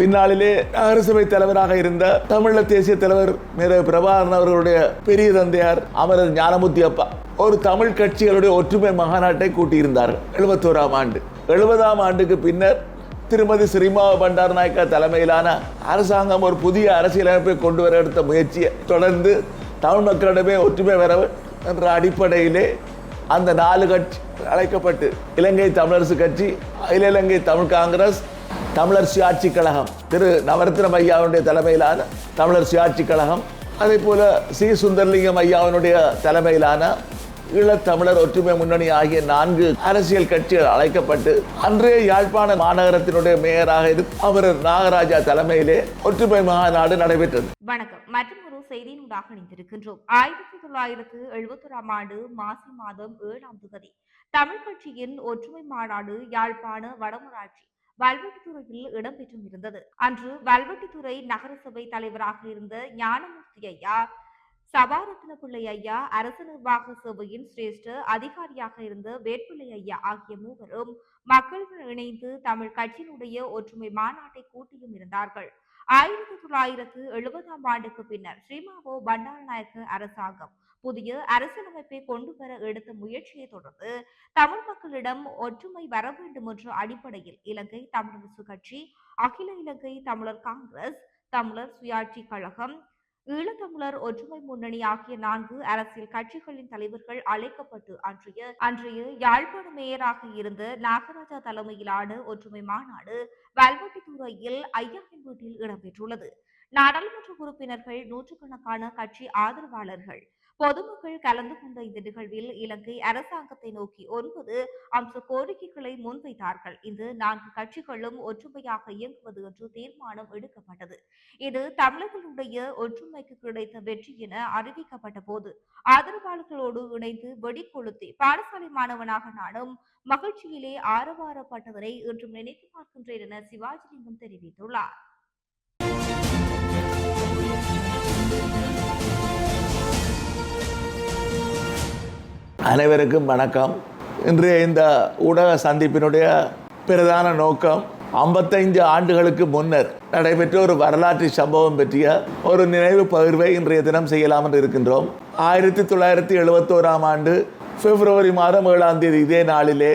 பின்னாளிலே நகரசபை தலைவராக இருந்த தமிழக தேசிய தலைவர் மேத பிரபாகரன் அவர்களுடைய பெரிய தந்தையார் அமரர் ஞானமுத்தி அப்பா. ஒரு தமிழ் கட்சிகளுடைய ஒற்றுமை மகாநாட்டை கூட்டியிருந்தார்கள் எழுபத்தோராம் ஆண்டு. எழுபதாம் ஆண்டுக்கு பின்னர் திருமதி ஸ்ரீமாவ பண்டார் நாயக்கா தலைமையிலான அரசாங்கம் ஒரு புதிய அரசியலமைப்பை கொண்டு வர எடுத்த முயற்சியை தொடர்ந்து தமிழ் மக்களிடமே ஒற்றுமை வர என்ற அடிப்படையிலே அந்த நாலு கட்சி அழைக்கப்பட்டு இலங்கை தமிழரசு கட்சி அகில இலங்கை தமிழ் காங்கிரஸ் தமிழர் சுயாட்சி கழகம் திரு நவரத்னம் ஐயாவுடைய தலைமையிலான தமிழர் சுயாட்சி கழகம் அதே போல சி. சுந்தர்லிங்கம் ஐயாவினுடைய தலைமையிலான ஈழத்தமிழர் ஒற்றுமை முன்னணி ஆகிய நான்கு அரசியல் கட்சிகள் அழைக்கப்பட்டு அன்றைய யாழ்ப்பாண மாநகரத்தினுடைய மேயராக இருந்து அவர் நாகராஜா தலைமையிலே ஒற்றுமை மாநாடு நடைபெற்றது. வணக்கம். மற்றும் ஒரு செய்தியினூடாக இணைந்திருக்கின்றோம். ஆயிரத்தி தொள்ளாயிரத்து எழுபத்தொராம் ஆண்டு மாசி மாதம் ஏழாம் தொகுதி தமிழ் கட்சியின் ஒற்றுமை மாநாடு யாழ்ப்பாண வடமராட்சி வல்வெட்டித்துறையில் இடம்பெற்றும் இருந்தது. அன்று வல்வெட்டித்துறை நகரசபை தலைவராக இருந்த ஞானமூர்த்தி ஐயா சபாரத்ன பிள்ளை ஐயா அரசு நிர்வாக சபையின் சிரேஷ்ட அதிகாரியாக இருந்த வேட்புள்ளை ஐயா ஆகிய மூவரும் மக்களுடன் இணைந்து தமிழ் கட்சியினுடைய ஒற்றுமை மாநாட்டை கூட்டியும் இருந்தார்கள். ஆயிரத்தி தொள்ளாயிரத்து எழுபதாம் ஆண்டுக்கு பின்னர் ஸ்ரீமாவோ பண்டாரநாயக்க அரசாங்கம் புதிய அரசியலமைப்பை கொண்டு வர எடுத்த முயற்சியை தொடர்ந்து தமிழ் மக்களிடம் ஒற்றுமை வர வேண்டும் என்ற அடிப்படையில் இலங்கை தமிழரசு கட்சி அகில இலங்கை தமிழர் காங்கிரஸ் தமிழர் சுயாட்சி கழகம் ஈழத்தமிழர் ஒற்றுமை முன்னணி ஆகிய நான்கு அரசியல் கட்சிகளின் தலைவர்கள் அழைக்கப்பட்டு அன்றைய அன்றைய யாழ்ப்பாண மேயராக இருந்த நாகராஜா தலைமையிலான ஒற்றுமை மாநாடு வல்வெட்டித்துறையில் ஐயாவின் வீட்டில் இடம்பெற்றுள்ளது. நாடாளுமன்ற உறுப்பினர்கள் நூற்றுக்கணக்கான கட்சி ஆதரவாளர்கள் பொதுமக்கள் கலந்து கொண்ட இந்த நிகழ்வில் இலங்கை அரசாங்கத்தை நோக்கி ஒன்பது அம்ச கோரிக்கைகளை முன்வைத்தார்கள். இது நான்கு கட்சிகளும் ஒற்றுமையாக இயங்குவது என்று தீர்மானம் எடுக்கப்பட்டது. இது தமிழர்களுடைய ஒற்றுமைக்கு கிடைத்த வெற்றி என அறிவிக்கப்பட்ட போது ஆதரவாளர்களோடு இணைந்து வெடிக்கொளுத்தி பாடசாலை மாணவனாக நானும் மகிழ்ச்சியிலே ஆரவாரப்பட்டதனை இன்றும் நினைத்து பார்க்கின்றேன் என சிவாஜிலிங்கம் தெரிவித்துள்ளார். அனைவருக்கும் வணக்கம். இன்றைய இந்த ஊடக சந்திப்பினுடைய பிரதான நோக்கம் ஐம்பத்தைந்து ஆண்டுகளுக்கு முன்னர் நடைபெற்ற ஒரு வரலாற்று சம்பவம் பற்றிய ஒரு நினைவு பகிர்வை இன்றைய தினம் செய்யலாம் என்று இருக்கின்றோம். ஆயிரத்தி தொள்ளாயிரத்தி எழுபத்தோராம் ஆண்டு பிப்ரவரி மாதம் ஏழாம் தேதி இதே நாளிலே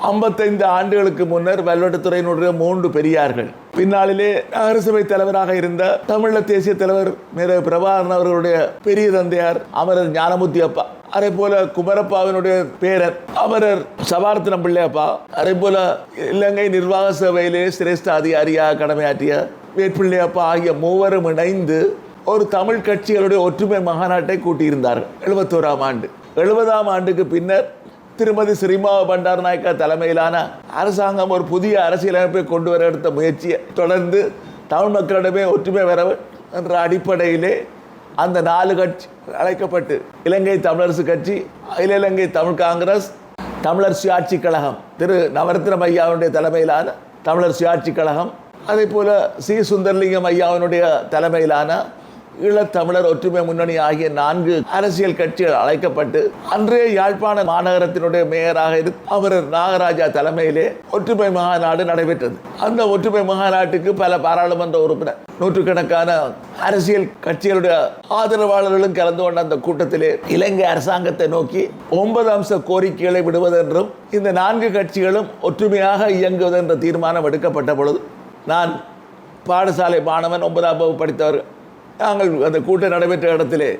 ஐம்பத்தைந்து ஆண்டுகளுக்கு முன்னர் வல்வெட்டுத்துறையினுடைய மூன்று பெரியார்கள். பின்னாளிலே நகரசபை தலைவராக இருந்த தமிழக தேசிய தலைவர் மேத பிரபாகரன் அவர்களுடைய பெரிய தந்தையார் அமரர் ஞானமூர்த்தி அப்பா அதே போல குமரப்பாவினுடைய பேரர் அமரர் சபாரத்னம் பிள்ளையப்பா அதே போல இலங்கை நிர்வாக சபையிலே சிரேஷ்ட அதிகாரியாக கடமையாற்றிய வேட்பிள்ளையப்பா ஆகிய மூவரும் இணைந்து ஒரு தமிழ் கட்சிகளுடைய ஒற்றுமை மகாநாட்டை கூட்டியிருந்தார்கள். எழுபத்தோராம் ஆண்டு. எழுபதாம் ஆண்டுக்கு பின்னர் திருமதி ஸ்ரீமாவ பண்டார் நாயக்கா தலைமையிலான அரசாங்கம் ஒரு புதிய அரசியலமைப்பை கொண்டு வர எடுத்த முயற்சியை தொடர்ந்து தமிழ் மக்களிடமே ஒற்றுமை வர என்ற அடிப்படையிலே அந்த நாலு கட்சி அழைக்கப்பட்டு இலங்கை தமிழரசு கட்சி அகில இலங்கை தமிழ் காங்கிரஸ் தமிழர் சுயாட்சி கழகம் திரு நவரத்னம் ஐயாவுடைய தலைமையிலான தமிழர் சுயாட்சி கழகம் அதே போல சி. சுந்தர்லிங்கம் ஐயாவினுடைய தலைமையிலான ஈழத்தமிழர் ஒற்றுமை முன்னணி ஆகிய நான்கு அரசியல் கட்சிகள் அழைக்கப்பட்டு அன்றைய யாழ்ப்பாண மாநகரத்தினுடைய மேயராக இருந்து அவர் நாகராஜா தலைமையிலே ஒற்றுமை மாநாடு நடைபெற்றது. அந்த ஒற்றுமை மாநாட்டுக்கு பல பாராளுமன்ற உறுப்பினர் நூற்றுக்கணக்கான அரசியல் கட்சிகளுடைய ஆதரவாளர்களும் கலந்து கொண்ட அந்த கூட்டத்திலே இலங்கை அரசாங்கத்தை நோக்கி ஒன்பது அம்ச கோரிக்கைகளை விடுவதென்றும் இந்த நான்கு கட்சிகளும் ஒற்றுமையாக இயங்குவது என்ற தீர்மானம் எடுக்கப்பட்ட பொழுது நான் பாடசாலை மாணவன் ஒன்பதாம் வகுப்பு படித்தவர் நாங்கள் அந்த கூட்டம் நடைபெற்ற இடத்திலே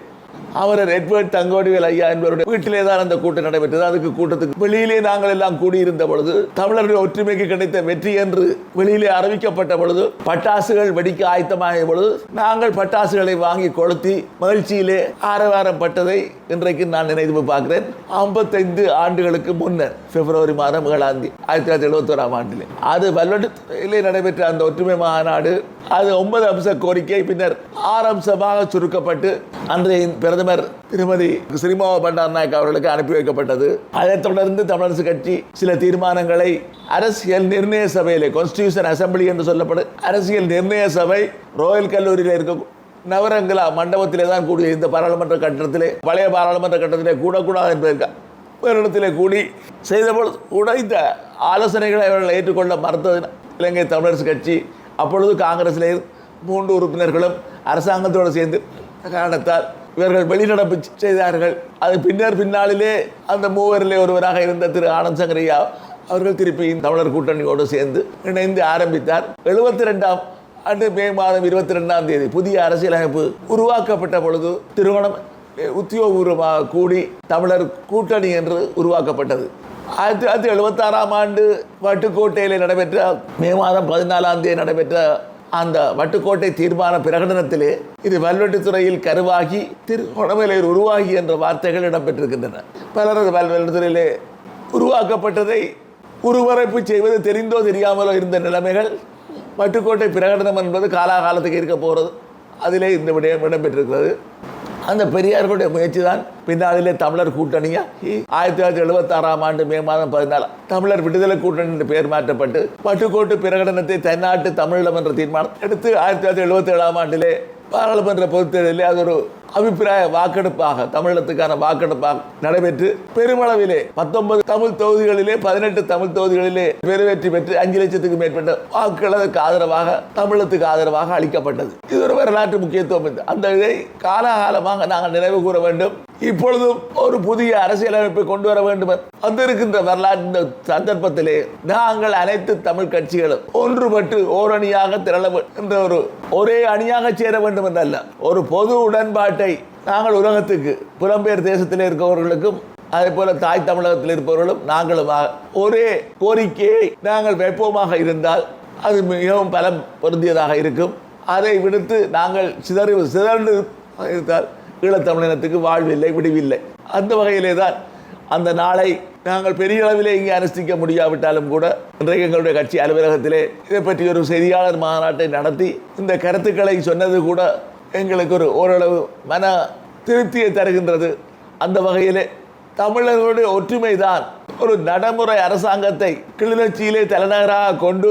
அவரர் எட்வர்ட் தங்கோடிவேல் ஐயா என்பவருடைய வீட்டிலே தான் அந்த கூட்டம் நடைபெற்றது. அதுக்கு கூட்டத்துக்கு வெளியிலே நாங்கள் எல்லாம் கூடியிருந்த பொழுது தமிழருடைய ஒற்றுமைக்கு கிடைத்த வெற்றி என்று வெளியிலே அறிவிக்கப்பட்ட பொழுது பட்டாசுகள் வெடிக்க ஆயத்தமாகிய பொழுது நாங்கள் பட்டாசுகளை வாங்கி கொளுத்தி மகிழ்ச்சியிலே ஆரவாரம் பட்டதை இன்றைக்கு நான் நினைவு பார்க்கிறேன். ஐம்பத்தைந்து ஆண்டுகளுக்கு முன்னர் பிப்ரவரி மாதம் ஏழாம் தேதி ஆயிரத்தி தொள்ளாயிரத்தி எழுபத்தோராம் ஆண்டில். அது வல்வெட்டிலே நடைபெற்ற அந்த ஒற்றுமை மாநாடு அது ஒன்பது அம்ச கோரிக்கை பின்னர் ஆறு அம்சமாக சுருக்கப்பட்டு அன்றைய பிரதமர் திருமதி சிறிமாவ பண்டார் நாயக் அவர்களுக்கு அனுப்பி வைக்கப்பட்டது. அதைத் தொடர்ந்து தமிழரசு கட்சி சில தீர்மானங்களை அரசியல் நிர்ணய சபையிலே கான்ஸ்டியூஷன் அசம்பிளி என்று சொல்லப்படும் அரசியல் நிர்ணய சபை ரோயல் கல்லூரியில் இருக்க நவரங்கலா மண்டபத்திலே தான் கூடிய இந்த பாராளுமன்ற கட்டத்திலே பழைய பாராளுமன்ற கட்டத்திலே கூடக்கூடாது என்பதற்காக ஒரு கூடி செய்தபோது கூட இந்த ஆலோசனைகளை அவர்கள் ஏற்றுக்கொள்ள மறுத்தது இலங்கை தமிழரசு கட்சி அப்பொழுது காங்கிரஸிலே மூன்று உறுப்பினர்களும் அரசாங்கத்தோடு சேர்ந்து காரணத்தால் இவர்கள் வெளிநடப்பு செய்தார்கள். அது பின்னர் பின்னாளிலே அந்த மூவரிலே ஒருவராக இருந்த திரு ஆனந்த் சங்கரையா அவர்கள் திருப்பியும் தமிழர் கூட்டணியோடு சேர்ந்து இணைந்து ஆரம்பித்தார். எழுபத்தி ரெண்டாம் ஆண்டு மே மாதம் இருபத்தி ரெண்டாம் தேதி புதிய அரசியலமைப்பு உருவாக்கப்பட்ட பொழுது திருமணம் உத்தியோகபூர்வமாக கூடி தமிழர் கூட்டணி என்று உருவாக்கப்பட்டது. ஆயிரத்தி தொள்ளாயிரத்தி எழுபத்தாறாம் ஆண்டு வட்டுக்கோட்டையில் நடைபெற்ற மே மாதம் பதினாலாம் தேதி நடைபெற்ற அந்த வட்டுக்கோட்டை தீர்மான பிரகடனத்திலே இது வல்வெட்டுத்துறையில் கருவாகி திரு திருகோணமலையில் உருவாகி என்ற வார்த்தைகள் இடம்பெற்றிருக்கின்றன. பலரது வல்வெட்டுத்துறையிலே உருவாக்கப்பட்டதை உருவரைப்பு செய்வது தெரிந்தோ தெரியாமலோ இருந்த நிலைமைகள் வட்டுக்கோட்டை பிரகடனம் என்பது காலாகாலத்துக்கு இருக்க போகிறது. அதிலே இந்த விடயம் இடம்பெற்றிருக்கிறது. அந்த பெரியார்களுடைய முயற்சி தான் பின்னாளிலே தமிழர் கூட்டணியா? ஆயிரத்தி தொள்ளாயிரத்தி எழுபத்தாறாம் ஆண்டு மே மாதம் பதினாலாம் தமிழர் விடுதலை கூட்டணி என்று பெயர் மாற்றப்பட்டு பட்டுக்கோட்டு பிரகடனத்தை தென்னாட்டு தமிழீழம் என்ற தீர்மானம் எடுத்து ஆயிரத்தி தொள்ளாயிரத்தி எழுபத்தி ஏழாம் ஆண்டிலே பாராளுமன்ற பொதுத்தேர்தலில் அது ஒரு அபிப்பிராய வாக்கெடுப்பாக தமிழகத்துக்கான வாக்கெடுப்பாக நடைபெற்று பெருமளவிலே பத்தொன்பது தமிழ் தொகுதிகளிலே பதினெட்டு தமிழ் தொகுதிகளிலே பெருவெற்றி பெற்று அஞ்சு லட்சத்துக்கு மேற்பட்ட வாக்குகள் அதற்கு ஆதரவாக தமிழத்துக்கு ஆதரவாக அளிக்கப்பட்டது. இது ஒரு வரலாற்று முக்கியத்துவம் இது. அந்த இதை காலகாலமாக நாங்கள் நினைவு கூற வேண்டும். இப்பொழுதும் ஒரு புதிய அரசியலமைப்பை கொண்டு வர வேண்டும். வந்திருக்கின்ற வரலாற்று சந்தர்ப்பத்திலே நாங்கள் அனைத்து தமிழ் கட்சிகளும் ஒன்றுபட்டு ஓரணியாக திரள என்ற ஒரு ஒரே அணியாக சேர வேண்டும் என்றல்ல. ஒரு பொது உடன்பாட்டு நாங்கள் உலகத்துக்கு புலம்பெயர் தேசத்தில் இருக்கிறவர்களுக்கும் அதே போல தாய் தமிழகத்தில் இருப்பவர்களும் நாங்களும் ஒரே கோரிக்கையை நாங்கள் வைப்போமாக இருந்தால் அது மிகவும் பலம் பொருந்தியதாக இருக்கும். அதை விடுத்து நாங்கள் சிதறி சிதறந்து இருந்தால் ஈழத்தமிழினத்துக்கு வாழ்வில்லை விடிவில்லை. அந்த வகையிலே தான் அந்த நாளை நாங்கள் பெரிய அளவிலே இங்கே அனுஷ்டிக்க முடியாவிட்டாலும் கூட இன்றைக்கு எங்களுடைய கட்சி அலுவலகத்திலே இதை பற்றி ஒரு செய்தியாளர் மாநாட்டை நடத்தி இந்த கருத்துக்களை சொன்னது கூட எங்களுக்கு ஒரு ஓரளவு மன திருப்தியை தருகின்றது. அந்த வகையிலே தமிழர்களுடைய ஒற்றுமை தான் ஒரு நடைமுறை அரசாங்கத்தை கிளிநொச்சியிலே தலைநகராக கொண்டு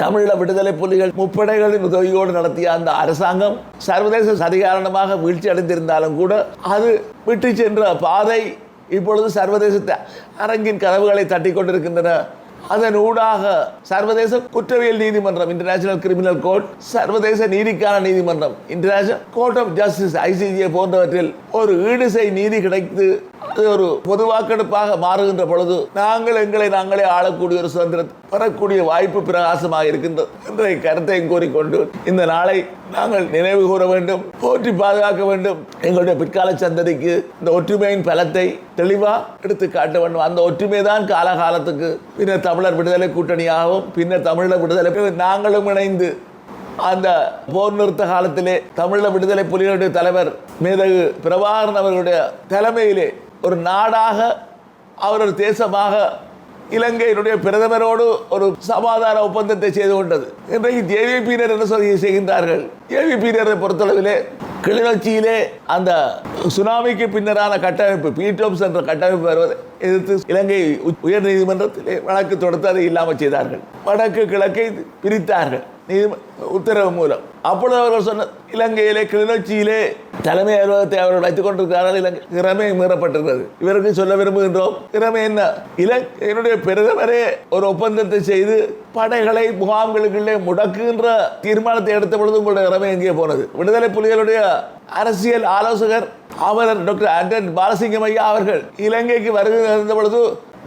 தமிழீழ விடுதலை புலிகள் முப்படைகளின் உதவியோடு நடத்திய அந்த அரசாங்கம் சர்வதேச சதிகாரணமாக வீழ்ச்சி அடைந்திருந்தாலும் கூட அது விட்டு சென்ற பாதை இப்பொழுது சர்வதேச அரங்கின் கதவுகளை தட்டி கொண்டிருக்கின்றன. அதன் ஊடாக சர்வதேச குற்றவியல் நீதிமன்றம் இன்டர்நேஷனல் கிரிமினல் கோர்ட் சர்வதேச நீதிக்கான நீதிமன்றம் international court of justice ICJ போன்றவற்றில் ஒரு ஈடுசை நீதி கிடைத்து ஒரு பொது வாக்கெடுப்பாக மாறுகின்ற பொழுது நாங்கள் எங்களை நாங்களே ஆளக்கூடிய ஒரு சுதந்திரம் பெறக்கூடிய வாய்ப்பு பிரகாசமாக இருக்கின்றது என்ற கருத்தையும் கூறிக்கொண்டு இந்த நாளை நாங்கள் நினைவு கூற வேண்டும் போற்றி பாதுகாக்க வேண்டும். எங்களுடைய பிற்கால சந்ததிக்கு இந்த ஒற்றுமையின் பலத்தை தெளிவாக எடுத்து காட்ட வேண்டும். அந்த ஒற்றுமை தான் காலகாலத்துக்கு பின்னர் தமிழர் விடுதலை கூட்டணியாகவும் பின்னர் தமிழர் விடுதலை நாங்களும் இணைந்து அந்த போர் நிறுத்த காலத்திலே தமிழ விடுதலை புலிகளுடைய தலைவர் மேதகு பிரபாகரன் அவர்களுடைய தலைமையிலே ஒரு நாடாக அவர் ஒரு தேசமாக இலங்கையினுடைய பிரதமரோடு ஒரு சமாதான ஒப்பந்தத்தை செய்து கொண்டது. இன்றைக்கு ஜேவிபியினர் என்ன சொல்லி செய்கின்றார்கள்? ஜேவிபியினரை பொறுத்தளவிலே கிளிநொச்சியிலே அந்த சுனாமிக்கு பின்னரான கட்டமைப்பு பீட்டோப்ஸ் என்ற கட்டமைப்பு வருவதை எதிர்த்து இலங்கை உயர் நீதிமன்றத்திலே வழக்கு தொடுத்து அதை இல்லாமல் செய்தார்கள். வடக்கு கிழக்கை பிரித்தார்கள். நீதி உத்தரவு மூலம். அப்பொழுது அவர்கள் சொன்ன இலங்கையிலே கிளிநொச்சியிலே தலைமை அலுவலகத்தை அவர்கள் வைத்துக் கொண்டிருக்கிறார்கள். இலங்கை திறமை மீறப்பட்டிருக்கிறது. இவருக்கு சொல்ல விரும்புகின்றோம் திறமை என்ன? இலங்கையினுடைய பிரதமரே ஒரு ஒப்பந்தத்தை செய்து படைகளை முகாம்களுக்குள்ளே முடக்குகின்ற தீர்மானத்தை எடுத்த பொழுது உங்களுடைய திறமை எங்கே போனது? விடுதலை புலிகளுடைய அரசியல் ஆலோசகர் அவர் டாக்டர் ஆண்டன் பாலசிங்கம் ஐயா அவர்கள் இலங்கைக்கு வருகை இருந்த பொழுது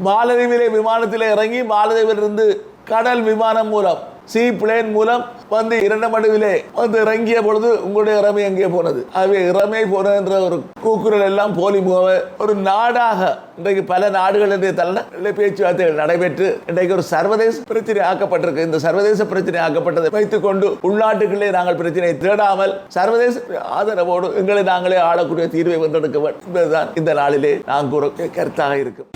மாலதீவிலே விமானத்தில் இறங்கி மாலதீவிலிருந்து கடல் விமானம் மூலம் சி பிளேன் மூலம் வந்து இரண்டு மடுவிலே வந்து இறங்கிய பொழுது உங்களுடைய இறமை எங்கே போனது? ஆகவே இறமை போனது என்ற ஒரு கூக்குரல் எல்லாம் போலி முகவ ஒரு நாடாக இன்றைக்கு பல நாடுகளுடைய தலைநகரில் பேச்சுவார்த்தைகள் நடைபெற்று இன்றைக்கு ஒரு சர்வதேச பிரச்சனை ஆக்கப்பட்டிருக்கு. இந்த சர்வதேச பிரச்சனை ஆக்கப்பட்டதை வைத்துக்கொண்டு உள்நாட்டுகளே நாங்கள் பிரச்சனையை தேடாமல் சர்வதேச ஆதரவோடு எங்களை நாங்களே ஆளக்கூடிய தீர்வை வென்றெடுக்க வேண்டும். என்பதுதான் இந்த நாளிலே நான் கூற கருத்தாக இருக்கும்.